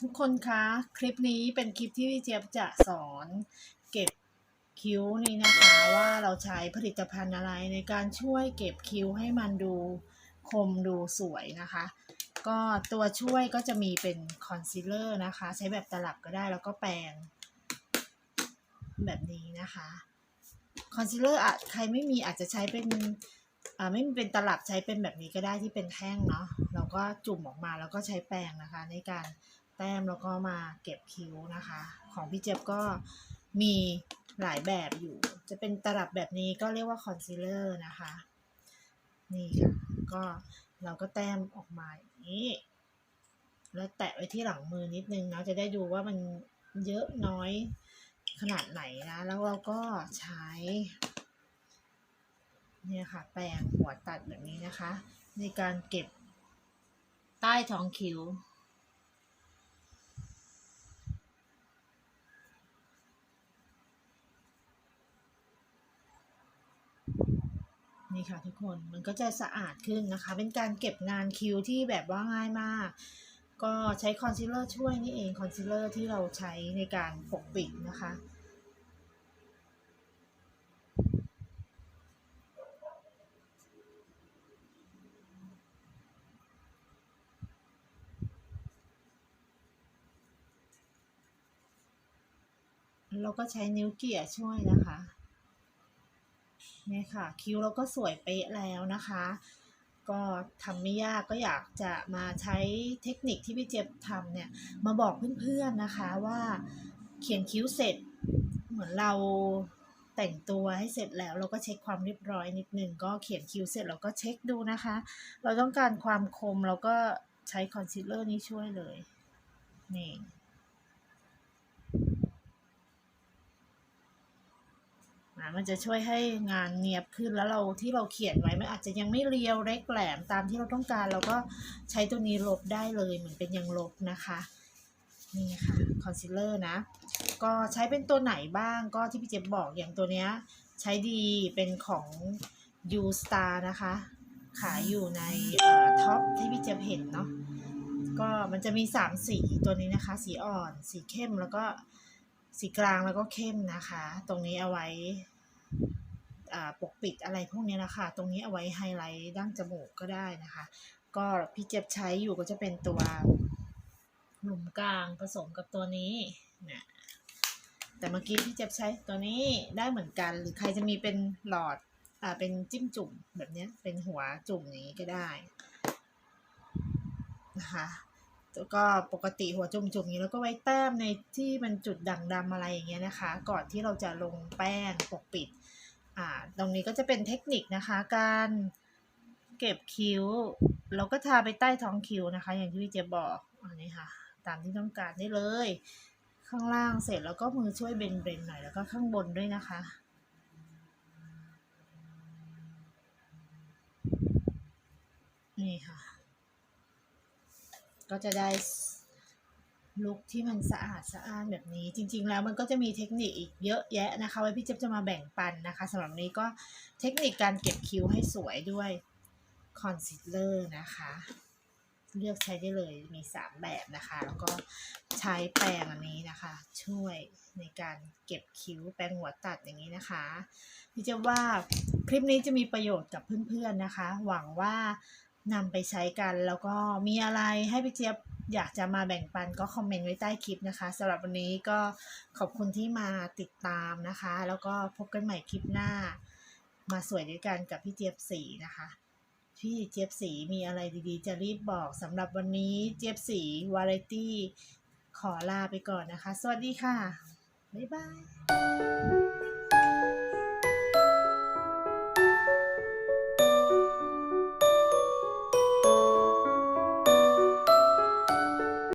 ทุกคนคะ คลิปนี้เป็นคลิปที่พี่เจี๊ยบจะสอนเก็บคิ้วนี่นะคะว่าเราใช้ผลิตภัณฑ์อะไรในการช่วยเก็บคิ้วให้มันดูคมดูสวยนะคะ ก็ตัวช่วยก็จะมีเป็นคอนซีลเลอร์นะคะ ใช้แบบตลับก็ได้แล้วก็แปรงแบบนี้นะคะคอนซีลเลอร์อะใครไม่มีอาจจะใช้เป็นอ่าไม่มีเป็นตลับใช้เป็นแบบนี้ก็ได้ที่เป็นแท่งเนาะเราก็จุ่มออกมาแล้วก็ใช้แปรงนะคะ ในการ แต้มแล้วก็มาเก็บคิ้วนะคะ ของพี่เจ็บก็มีหลายแบบอยู่ จะเป็นตลับแบบนี้ก็เรียกว่าคอนซีลเลอร์นะคะ นี่ค่ะก็เราก็แต้มออกมาอย่างนี้ แล้วแตะไว้ที่หลังมือนิดนึงนะจะได้ดูว่ามันเยอะน้อยขนาดไหนนะ แล้วเราก็ใช้ เนี่ยค่ะ แปรงหัวตัดแบบนี้นะคะ ในการเก็บใต้ท้องคิ้ว นี่ค่ะทุกคนมันก็จะสะอาดขึ้นนะคะ เป็นการเก็บงานคิ้วที่แบบว่าง่ายมาก ก็ใช้คอนซีลเลอร์ช่วยนี่เองคอนซีลเลอร์ที่เราใช้ในการปกปิดนะคะเราก็ใช้นิ้วเกี่ยช่วยนะคะ นี่ยค่ะ คิ้วเราก็สวยเป๊ะแล้วนะคะ ก็ทำไม่ยากก็อยากจะมาใช้เทคนิคที่พี่เจี๊ยบทำเนี่ย มาบอกเพื่อนๆนะคะว่าเขียนคิ้วเสร็จเหมือนเราแต่งตัวให้เสร็จแล้วเราก็เช็คความเรียบร้อยนิดนึงก็เขียนคิ้วเสร็จเราก็เช็คดูนะคะ เราต้องการความคมเราก็ใช้คอนซีลเลอร์นี้ช่วยเลยนี่ อะ มันจะช่วยให้งานเนียบขึ้นแล้วเราที่เราเขียนไว้มันอาจจะยังไม่เรียวเล็กแหลมตามที่เราต้องการ เราก็ใช้ตัวนี้ลบได้เลยเหมือนเป็นยังลบนะคะนี่ค่ะคอนซีลเลอร์นะ ก็ใช้เป็นตัวไหนบ้างก็ที่พี่เจ็บบอกอย่างตัวเนี้ยใช้ดีเป็นของ U Star นะคะ ขายอยู่ในท็อปที่พี่เจ็บเห็นเนาะก็มันจะมี 3 สีตัวนี้นะคะ สีอ่อน สีเข้มแล้วก็สีกลางแล้วก็เข้มนะคะ ตรงนี้เอาไว้ ปกปิดอะไรพวกนี้นะคะ ตรงนี้เอาไว้ไฮไลท์ดั้งจมูกก็ได้นะคะ ก็พี่เจ็บใช้อยู่ก็จะเป็นตัวหลุมกลางผสมกับตัวนี้นะแต่เมื่อกี้พี่เจ็บใช้ตัวนี้ได้เหมือนกัน หรือใครจะมีเป็นหลอดอ่าเป็นจิ้มจุ่มแบบนี้เป็นหัวจุ่มอย่างนี้ก็ได้นะคะแล้วก็ปกติหัวจุ่มๆอย่างนี้แล้วก็ไว้แต้มในที่มันจุดด่างดำอะไรอย่างเงี้ยนะคะ ก่อนที่เราจะลงแป้งปกปิด อ่าตรงนี้ก็จะเป็นเทคนิคนะคะการเก็บคิ้ว เราก็ทาไปใต้ท้องคิ้วนะคะ อย่างที่พี่เจบอกอันนี้ค่ะ ตามที่ต้องการได้เลย ข้างล่างเสร็จแล้วก็มือช่วยเบนเบนๆหน่อยแล้วก็ข้างบนด้วยนะคะนี่ค่ะ ก็จะได้ ลุคที่มันสะอาดสะอ้านแบบนี้ จริง ๆ แล้วมันก็จะมีเทคนิคอีกเยอะแยะนะคะ ไว้พี่เจ๊บจะมาแบ่งปันนะคะสำหรับนี้ก็เทคนิคการเก็บคิ้วให้สวยด้วยคอนซีลเลอร์นะคะ เลือกใช้ได้เลยมี 3 แบบนะคะ แล้วก็ใช้แปรงอันนี้นะคะ ช่วยในการเก็บคิ้วแปรงหัวตัดอย่างนี้นะคะพี่เจะว่าคลิปนี้จะมีประโยชน์กับเพื่อนๆนะคะ หวังว่า นำไปใช้กัน แล้วก็มีอะไรให้พี่เจี๊ยบอยากจะมาแบ่งปันก็คอมเมนต์ไว้ใต้คลิปนะคะสำหรับวันนี้ก็ขอบคุณที่มาติดตามนะคะ แล้วก็พบกันใหม่คลิปหน้า มาสวยด้วยกันกับพี่เจี๊ยบสีนะคะ พี่เจี๊ยบสีมีอะไรดีๆ จะรีบบอกสำหรับวันนี้เจี๊ยบสีวาไรตี้ขอลาไปก่อนนะคะ สวัสดีค่ะ บ๊ายบาย